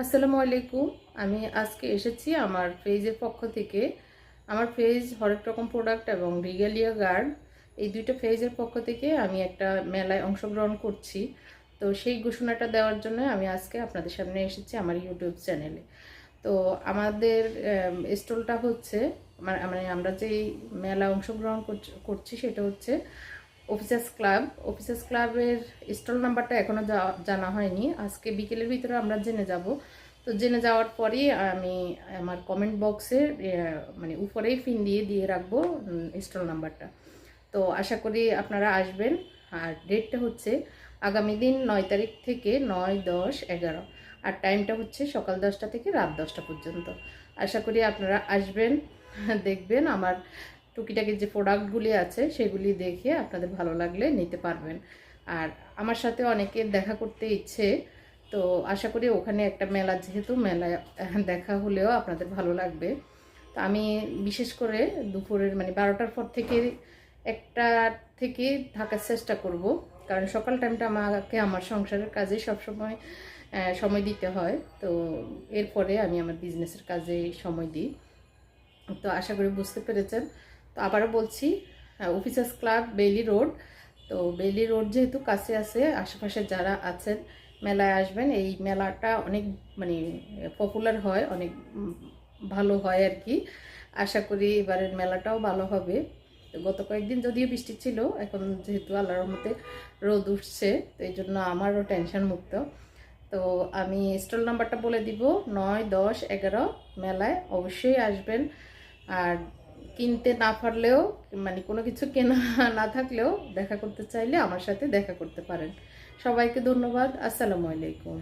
আসসালামু আলাইকুম। আমি আজকে এসেছি আমার ফেজের পক্ষ থেকে। আমার ফেজ হরেক রকম প্রোডাক্ট এবং রিগালিয়া গার্ড। এই দুইটা ফেজের পক্ষ থেকে আমি একটা মেলায় অংশগ্রহণ করছি। তো সেই ঘোষণাটা দেওয়ার জন্য আমি আজকে আপনাদের সামনে এসেছি আমার ইউটিউব চ্যানেলে তো আমাদের স্টলটা হচ্ছে মানে মানে আমরা যেই মেলায় অংশগ্রহণ করছি সেটা হচ্ছে অফিসার্স ক্লাব অফিসার্স ক্লাবের স্টল নাম্বারটা এখনও জানা হয়নি। আজকে বিকেলের ভিতরে আমরা জেনে যাব। তো জেনে যাওয়ার পরেই আমি আমার কমেন্ট বক্সে মানে উপরেই ফিন দিয়ে দিয়ে রাখব স্টল নাম্বারটা তো আশা করি আপনারা আসবেন। আর ডেটটা হচ্ছে আগামী দিন নয় তারিখ থেকে নয় দশ এগারো। আর টাইমটা হচ্ছে সকাল দশটা থেকে রাত দশটা পর্যন্ত। আশা করি আপনারা আসবেন, দেখবেন। আমার টুকিটাকি যে প্রোডাক্টগুলি আছে, সেগুলি দেখে আপনাদের ভালো লাগলে নিতে পারবেন। আর আমার সাথে অনেকের দেখা করতে ইচ্ছে, তো আশা করি ওখানে একটা মেলা, যেহেতু মেলায় দেখা হলেও আপনাদের ভালো লাগবে। তো আমি বিশেষ করে দুপুরের মানে বারোটার পর থেকে একটা থেকে থাকার চেষ্টা করব, কারণ সকাল টাইমটা আমাকে, আমার সংসারের কাজে সবসময় সময় দিতে হয়। তো এরপরে আমি আমার বিজনেসের কাজে সময় দিই। তো আশা করি বুঝতে পেরেছেন। তো আবারও বলছি অফিসার্স ক্লাব, বেইলি রোড। তো বেলি রোড যেহেতু কাছে আছে, আশেপাশে যারা আছেন, মেলায় আসবেন, এই মেলাটা অনেক মানে পপুলার হয়, অনেক ভালো হয় আর কি। আশা করি এবারের মেলাটাও ভালো হবে। গত কয়েকদিন যদিও বৃষ্টি ছিল, এখন যেহেতু আল্লাহর মতে রোদ উঠছে, তো এই জন্য আমারও টেনশন মুক্ত। তো আমি স্টল নাম্বারটা বলে দিব, নয়, দশ, এগারো, মেলায় অবশ্যই আসবেন। আর কিনতে না পারলেও মানে কোনো কিছু কেনা না থাকলেও দেখা করতে চাইলে আমার সাথে দেখা করতে পারেন। সবাইকে ধন্যবাদ। আসসালামু আলাইকুম।